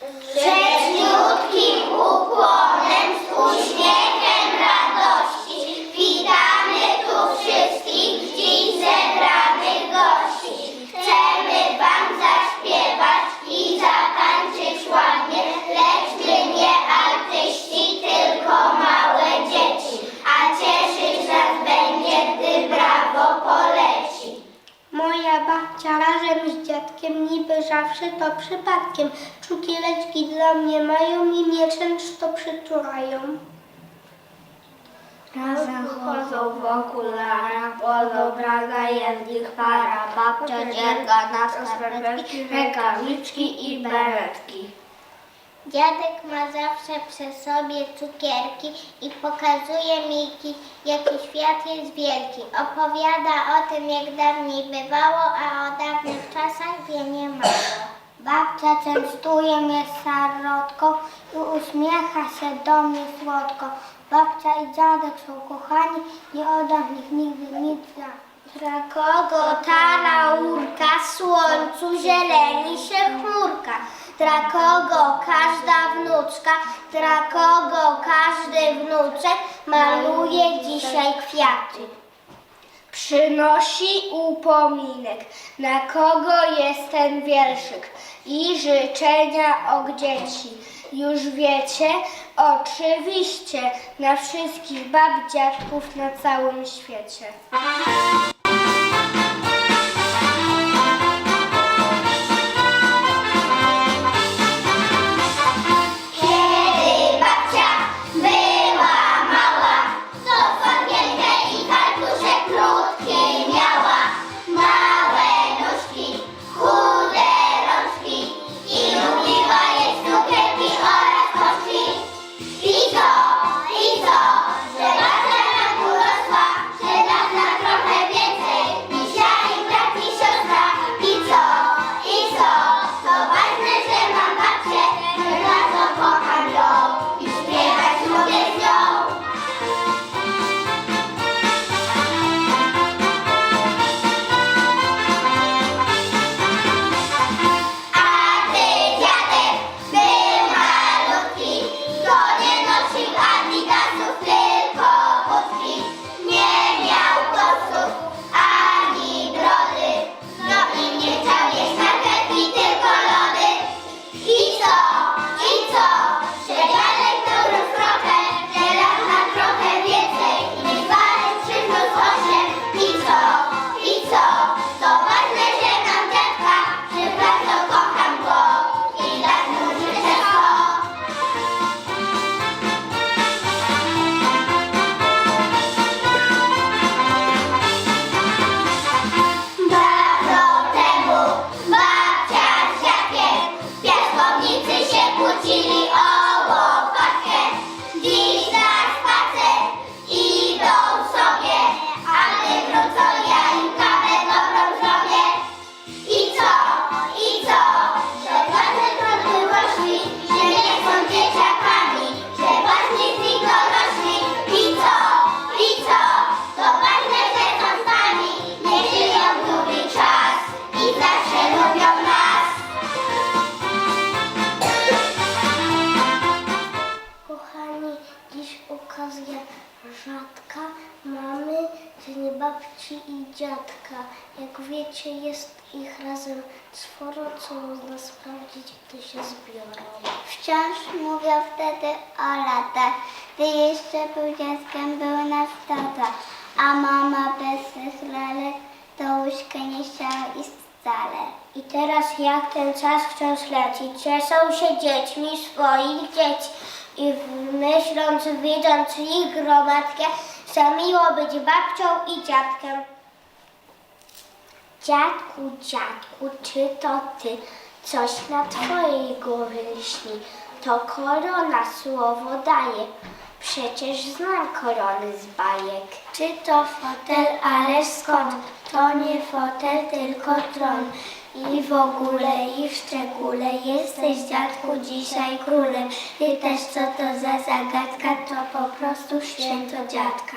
Share. Zawsze to przypadkiem. Cukiereczki dla mnie mają i mnie często przytulają. Razem chodzą w okularach, bo dobra jest ich para. Babcia dzierga na skarpetki, rękawiczki i beretki. Dziadek ma zawsze przy sobie cukierki i pokazuje mi, ki- jaki świat jest wielki. Opowiada o tym, jak dawniej bywało, a o dawnych czasach wie niemało. Babcia częstuje mnie sarotką i uśmiecha się do mnie słodko. Babcia i dziadek są kochani i oddam nich nigdy nic za. Dla kogo ta laurka, słońcu zieleni się chmurka? Dla kogo? Każda wnuczka, dla kogo? Każdy wnuczek maluje dzisiaj kwiaty? Przynosi upominek, na kogo jest ten wierszyk? I życzenia od dzieci. Już wiecie, oczywiście, na wszystkich bab na całym świecie. Babci i dziadka. Jak wiecie, jest ich razem sporo, co można sprawdzić, gdy się zbiorą. Wciąż mówią wtedy o latach, gdy jeszcze był dzieckiem, był nasz tata, a mama bez tych lalek do łóżka nie chciała iść wcale. I teraz jak ten czas wciąż leci, cieszą się dziećmi swoich dzieci i myśląc, widząc ich gromadkę, że miło być babcią i dziadkiem. Dziadku, dziadku, czy to ty coś na twojej głowie lśni? To korona słowo daje. Przecież znam korony z bajek. Czy to fotel, ale skąd? To nie fotel, tylko tron. I w ogóle, i w szczególe jesteś dziadku dzisiaj królem. Pytasz co to za zagadka, to po prostu święto dziadka.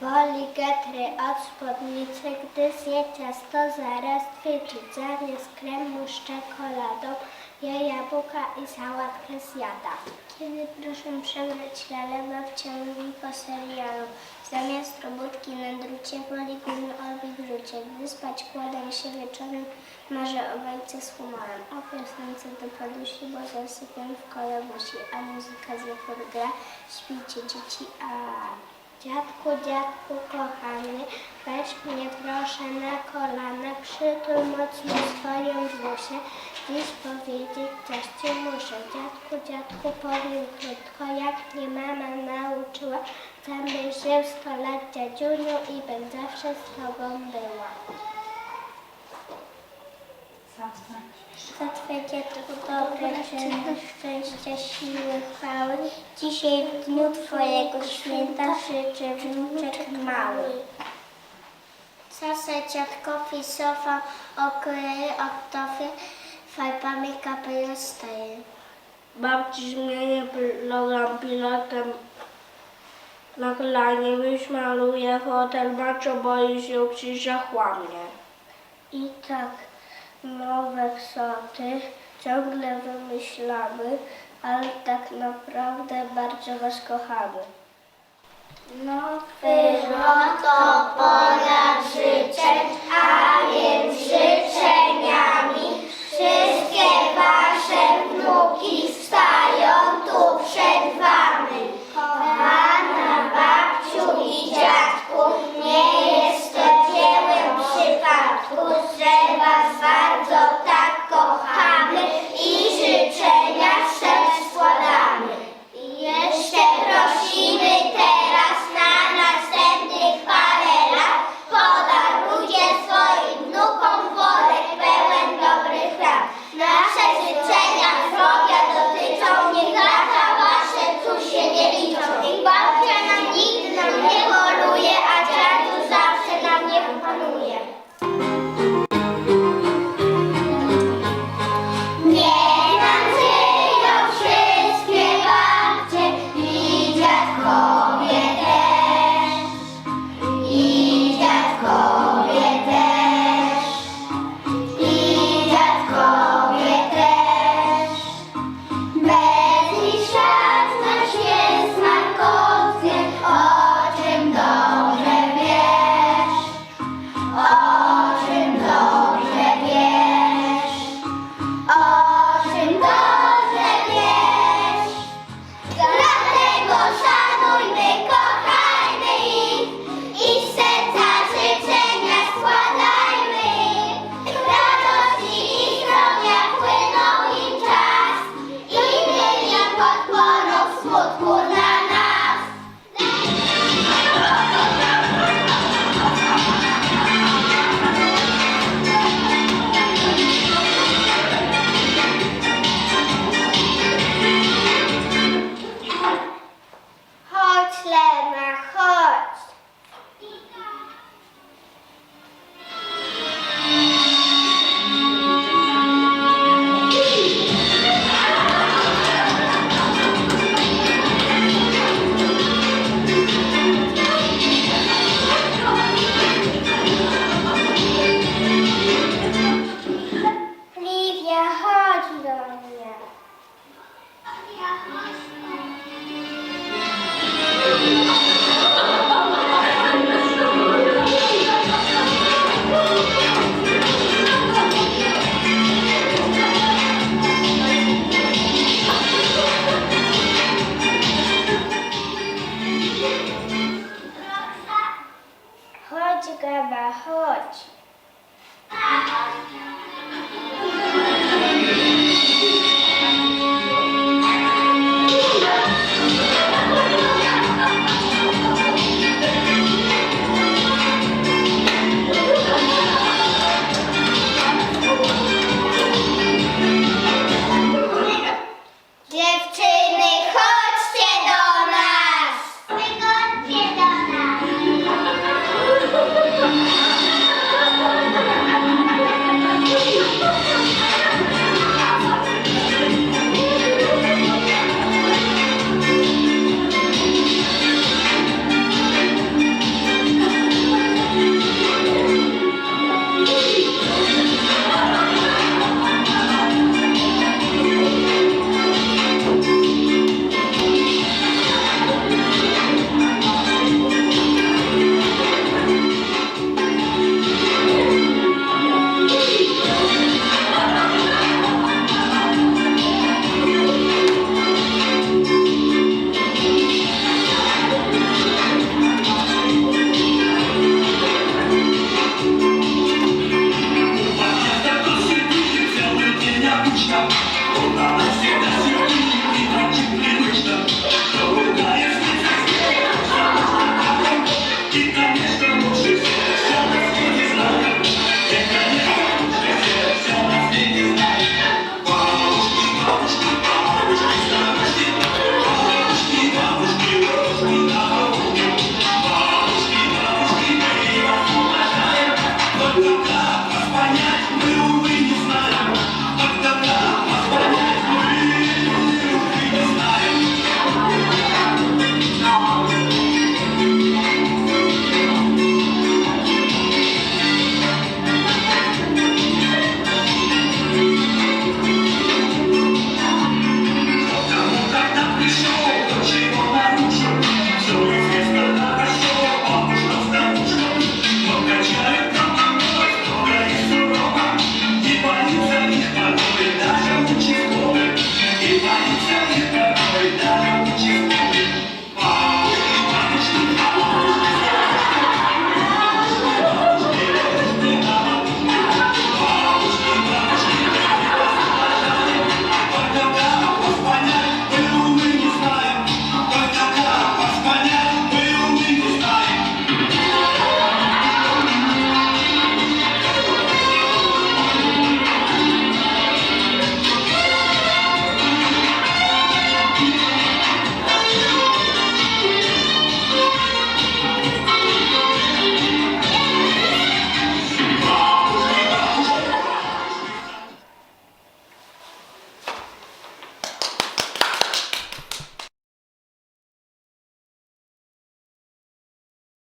Woli getry od spódnicy, gdy zje ciasto zaraz twiczy. Zamiast kremu z czekoladą je jabłka i sałatkę zjada. Kiedy proszę przebrać babcia mówi po serialu. Zamiast robótki na drucie woli gumy o wigrucie. Gdy spać kładę się wieczorem, marzę o bajce z humorem. O piosence do podusi, bo zasypiam w kolabusi, a muzyka z gra. Śpijcie dzieci, a dziadku, dziadku kochany, weź mnie proszę na kolana, przytul mocno swoją dłosie. Dziś powiedzieć coś ci muszę. Dziadku, dziadku, powiem krótko, jak mnie mama nauczyła. Chcę byś żył sto lat dziadziuniu i bym zawsze z tobą była. Za Twe dziecko dobre czyny, szczęścia, siły, chwały. Dzisiaj w dniu Twojego święta życzę wnuczek mały. Sasa dziadkowi sofa okryje oktofy, farbami kapelusz staje. Babci zmienię program pilotem. Na kolanie wyśmaluje fotel, maczo boi się krzyża chłamie. I tak nowe ksoty ciągle wymyślamy, ale tak naprawdę bardzo was kochamy. Nowy Rok to pora życzeń, a więc życzeniami wszystkie Wasze wnuki wstają tu przed Wami. Kochana babciu i dziadku,